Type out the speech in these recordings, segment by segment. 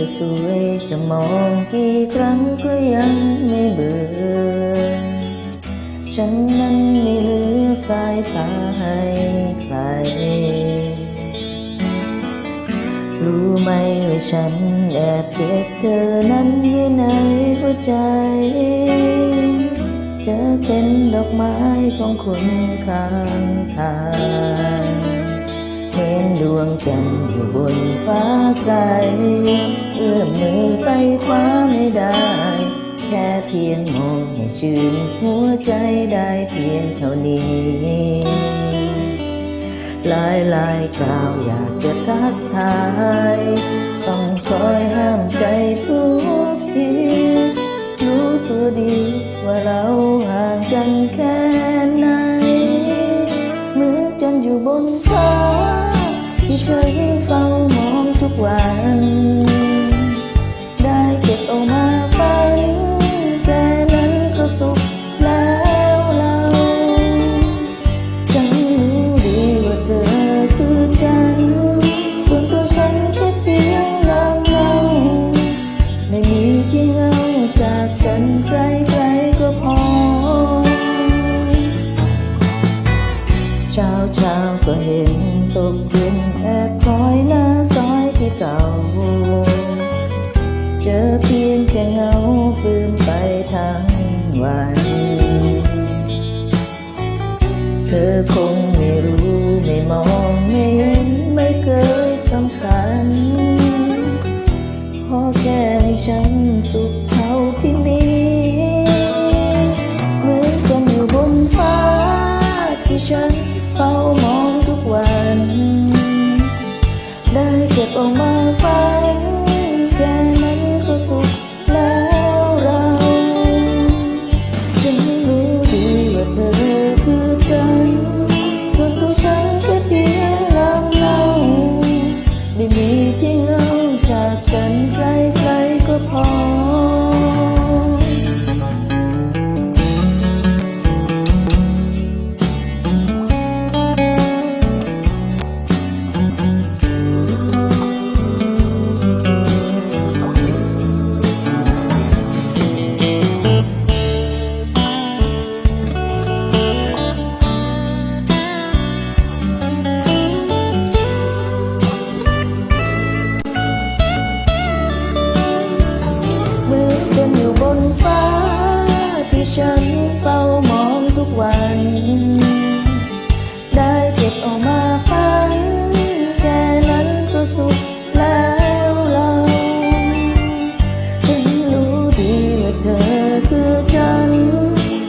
เธอสวยจะมองกี่ครั้งก็ยังไม่เบื่อ ฉันนั้นไม่เหลือสายตาให้ใคร รู้ไหมว่าฉันแอบเก็บเธอนั้นไว้ในหัวใจจะเป็นดอกไม้ของคนข้างทาง วงจันทร์อยู่บนฟ้าไกลเอื้อมมือไปคว้าไม่ได้ แค่เพียงมองให้ชื่นหัวใจได้เพียงเท่านี้หลายหลายๆคราวอยากจะทักทาย ต้องคอยห้ามใจทุกทีรู้ตัวดีว่าเราห่างกันแค่ไหนเหมือนจันอยู่บนฟ้า ที่ฉันเฝ้ามองทุกวัน ได้เก็บเอามาฝันแค่นั้นก็สุขแล้วเราฉันรู้ดีว่าเธอคือจัน ส่วนตัวฉันแค่เพียงเงาเงาไม่มีที่เงาจากฉันใกล้ๆก็พอเช้าเช้าก็เห็น ตกเย็นแอบคอยหน้าซอยที่เก่า เจอเพียงแค่เงาฟืมไปทั้งวัน เธอคง เฝ้ามองทุกวัน ได้เก็บออกมาฟังแค่นั้นก็สุขแล้วเราฉันรู้ดีว่าเธอคือฉัน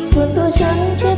ส่วนตัวฉันแค่